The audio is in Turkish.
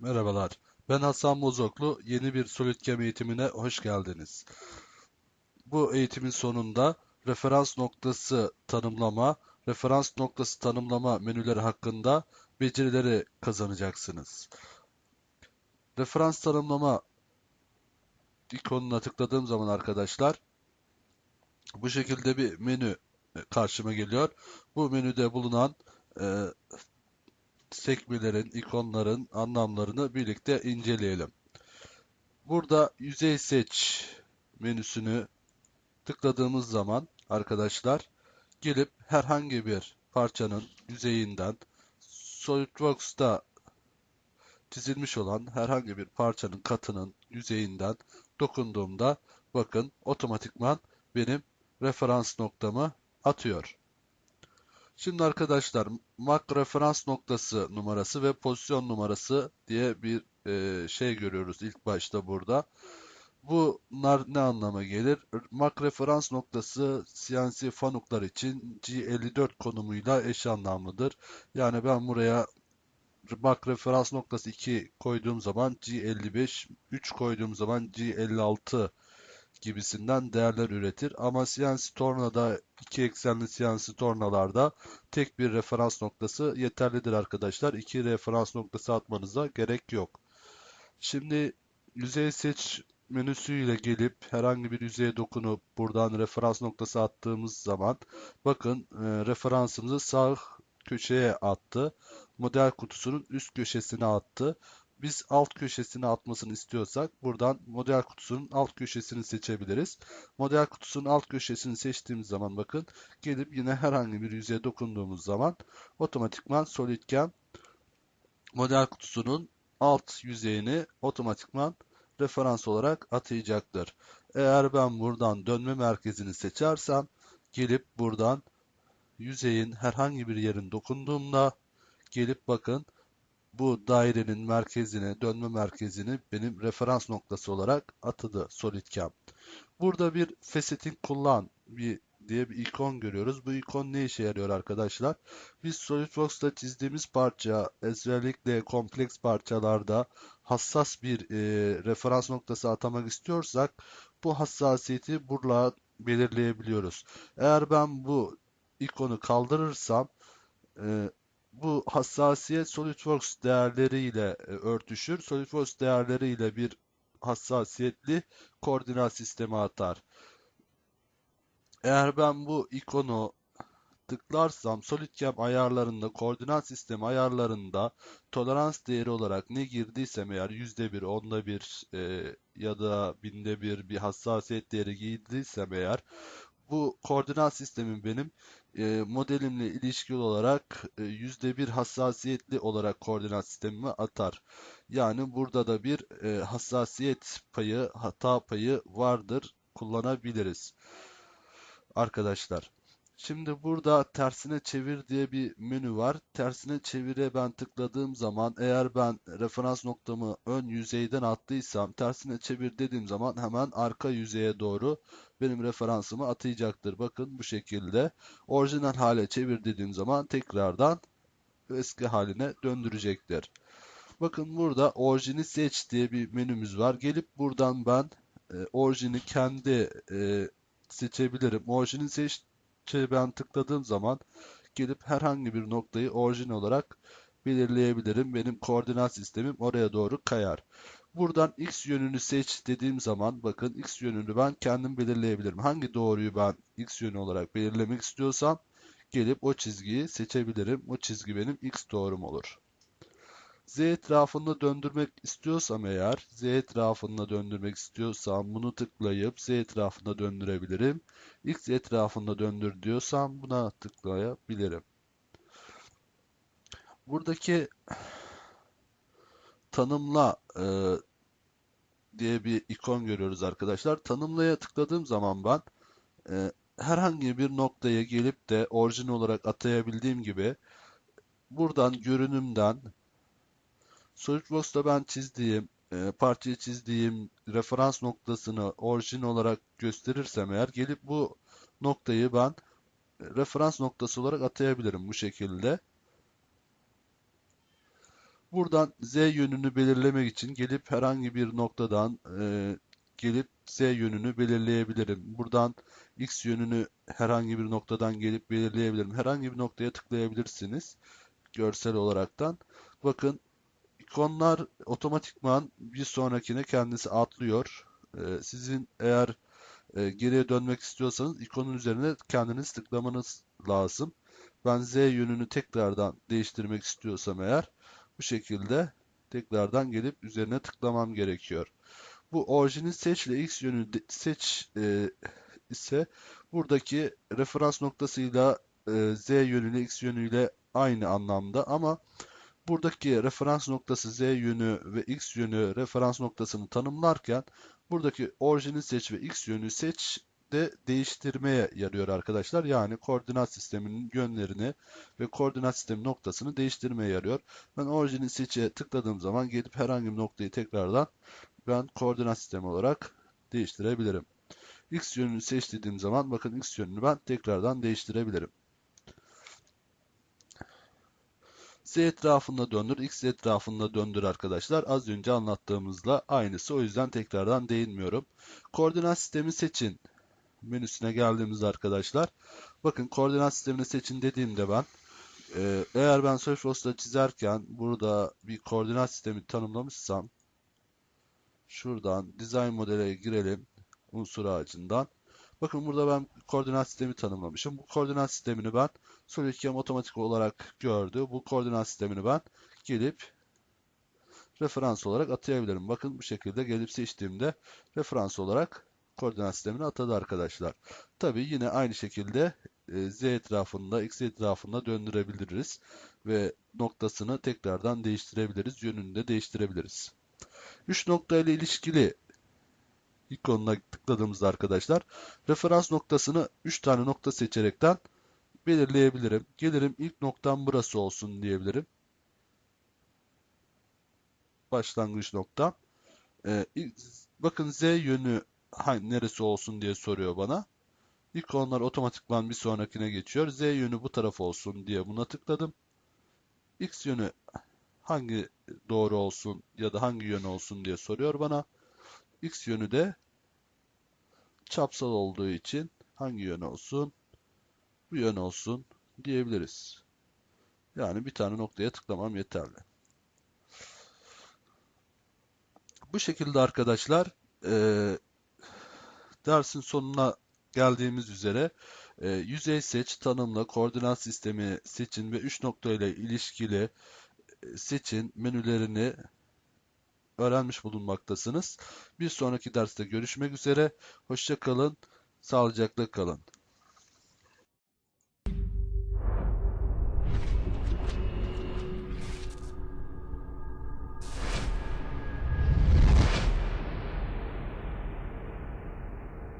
Merhabalar, ben Hasan Bozoklu. Yeni bir SolidCam eğitimine hoş geldiniz. Bu eğitimin sonunda referans noktası tanımlama, referans noktası tanımlama menüleri hakkında becerileri kazanacaksınız. Referans tanımlama ikonuna tıkladığım zaman arkadaşlar bu şekilde bir menü karşıma geliyor. Bu menüde bulunan e, sekmelerin, ikonların anlamlarını birlikte inceleyelim. Burada yüzey seç menüsünü tıkladığımız zaman arkadaşlar gelip herhangi bir parçanın yüzeyinden SolidWorks'ta çizilmiş olan herhangi bir parçanın katının yüzeyinden dokunduğumda bakın otomatikman benim referans noktamı atıyor. Şimdi arkadaşlar MAC referans noktası numarası ve pozisyon numarası diye bir e, şey görüyoruz ilk başta burada. Bunlar ne anlama gelir? MAC referans noktası CNC fanuklar için G54 konumuyla eş anlamlıdır. Yani ben buraya MAC referans noktası 2 koyduğum zaman G55, 3 koyduğum zaman G56 gibisinden değerler üretir. Ama CNC tornada iki eksenli CNC tornalarda tek bir referans noktası yeterlidir arkadaşlar. İki referans noktası atmanıza gerek yok. Şimdi yüzey seç menüsüyle gelip herhangi bir yüzeye dokunup buradan referans noktası attığımız zaman bakın e, referansımızı sağ köşeye attı. Model kutusunun üst köşesine attı. Biz alt köşesine atmasını istiyorsak buradan model kutusunun alt köşesini seçebiliriz. Model kutusunun alt köşesini seçtiğimiz zaman bakın gelip yine herhangi bir yüzeye dokunduğumuz zaman otomatikman SolidCam model kutusunun alt yüzeyini otomatikman referans olarak atayacaktır. Eğer ben buradan dönme merkezini seçersem gelip buradan yüzeyin herhangi bir yerin dokunduğumda gelip bakın bu dairenin merkezine, dönme merkezini benim referans noktası olarak atadı SolidCam. Burada bir faceting kullan bir diye bir ikon görüyoruz. Bu ikon ne işe yarıyor arkadaşlar? Biz SolidWorks'ta çizdiğimiz parça özellikle kompleks parçalarda hassas bir e, referans noktası atamak istiyorsak bu hassasiyeti burada belirleyebiliyoruz. Eğer ben bu ikonu kaldırırsam e, bu hassasiyet SolidWorks değerleriyle e, örtüşür. SolidWorks değerleriyle bir hassasiyetli koordinat sistemi atar. Eğer ben bu ikonu tıklarsam SolidCam ayarlarında, koordinat sistemi ayarlarında tolerans değeri olarak ne girdiysem eğer %1, onda bir e, ya da binde bir bir hassasiyet değeri girdiysem eğer bu koordinat sistemi benim e, modelimle ilişkili olarak e, %1 hassasiyetli olarak koordinat sistemimi atar. Yani burada da bir e, hassasiyet payı, hata payı vardır kullanabiliriz. Arkadaşlar. Şimdi burada tersine çevir diye bir menü var. Tersine çevire ben tıkladığım zaman eğer ben referans noktamı ön yüzeyden attıysam tersine çevir dediğim zaman hemen arka yüzeye doğru benim referansımı atayacaktır. Bakın bu şekilde orijinal hale çevir dediğim zaman tekrardan eski haline döndürecektir. Bakın burada orijini seç diye bir menümüz var. Gelip buradan ben e, orijini kendi e, seçebilirim. Orijini seç ben tıkladığım zaman gelip herhangi bir noktayı orijin olarak belirleyebilirim. Benim koordinat sistemim oraya doğru kayar. Buradan x yönünü seç dediğim zaman bakın x yönünü ben kendim belirleyebilirim. Hangi doğruyu ben x yönü olarak belirlemek istiyorsam gelip o çizgiyi seçebilirim. O çizgi benim x doğrum olur. Z etrafında döndürmek istiyorsam eğer, Z etrafında döndürmek istiyorsam bunu tıklayıp Z etrafında döndürebilirim. X etrafında döndür diyorsam buna tıklayabilirim. Buradaki tanımla e, diye bir ikon görüyoruz arkadaşlar. Tanımlaya tıkladığım zaman ben e, herhangi bir noktaya gelip de orijin olarak atayabildiğim gibi buradan görünümden SolidWorks'ta ben çizdiğim e, parçayı çizdiğim referans noktasını orijin olarak gösterirsem eğer gelip bu noktayı ben referans noktası olarak atayabilirim bu şekilde. Buradan Z yönünü belirlemek için gelip herhangi bir noktadan e, gelip Z yönünü belirleyebilirim. Buradan X yönünü herhangi bir noktadan gelip belirleyebilirim. Herhangi bir noktaya tıklayabilirsiniz görsel olaraktan. Bakın ikonlar otomatikman bir sonrakine kendisi atlıyor. E, sizin eğer e, geriye dönmek istiyorsanız ikonun üzerine kendiniz tıklamanız lazım. Ben Z yönünü tekrardan değiştirmek istiyorsam eğer bu şekilde tekrardan gelip üzerine tıklamam gerekiyor. Bu orijini seç ile X yönü seç e, ise buradaki referans noktasıyla e, Z yönüyle X yönüyle aynı anlamda ama buradaki referans noktası Z yönü ve X yönü referans noktasını tanımlarken buradaki orijini seç ve X yönü seç de değiştirmeye yarıyor arkadaşlar. Yani koordinat sisteminin yönlerini ve koordinat sistemi noktasını değiştirmeye yarıyor. Ben orijini seçe tıkladığım zaman gelip herhangi bir noktayı tekrardan ben koordinat sistemi olarak değiştirebilirim. X yönünü seçtiğim zaman bakın X yönünü ben tekrardan değiştirebilirim. Z etrafında döndür, X etrafında döndür arkadaşlar. Az önce anlattığımızla aynısı. O yüzden tekrardan değinmiyorum. Koordinat sistemi seçin menüsüne geldiğimizde arkadaşlar. Bakın koordinat sistemini seçin dediğimde ben e, eğer ben Surface'da çizerken burada bir koordinat sistemi tanımlamışsam şuradan design modele girelim unsur ağacından. Bakın burada ben koordinat sistemi tanımlamışım. Bu koordinat sistemini ben SolidCam otomatik olarak gördü. Bu koordinat sistemini ben gelip referans olarak atayabilirim. Bakın bu şekilde gelip seçtiğimde referans olarak koordinat sistemini atadı arkadaşlar. Tabi yine aynı şekilde e, z etrafında, x etrafında döndürebiliriz ve noktasını tekrardan değiştirebiliriz, yönünü de değiştirebiliriz. 3 nokta ile ilişkili ikonuna tıkladığımızda arkadaşlar referans noktasını 3 tane nokta seçerekten belirleyebilirim. Gelirim ilk noktam burası olsun diyebilirim. Başlangıç noktam. Ee, bakın Z yönü hangi, neresi olsun diye soruyor bana. İkonlar otomatikman bir sonrakine geçiyor. Z yönü bu taraf olsun diye buna tıkladım. X yönü hangi doğru olsun ya da hangi yön olsun diye soruyor bana. X yönü de çapsal olduğu için hangi yön olsun? Bu yön olsun diyebiliriz. Yani bir tane noktaya tıklamam yeterli. Bu şekilde arkadaşlar e, dersin sonuna geldiğimiz üzere e, yüzey seç, tanımla, koordinat sistemi seçin ve 3 nokta ile ilişkili e, seçin menülerini öğrenmiş bulunmaktasınız. Bir sonraki derste görüşmek üzere. Hoşça kalın, sağlıcakla kalın.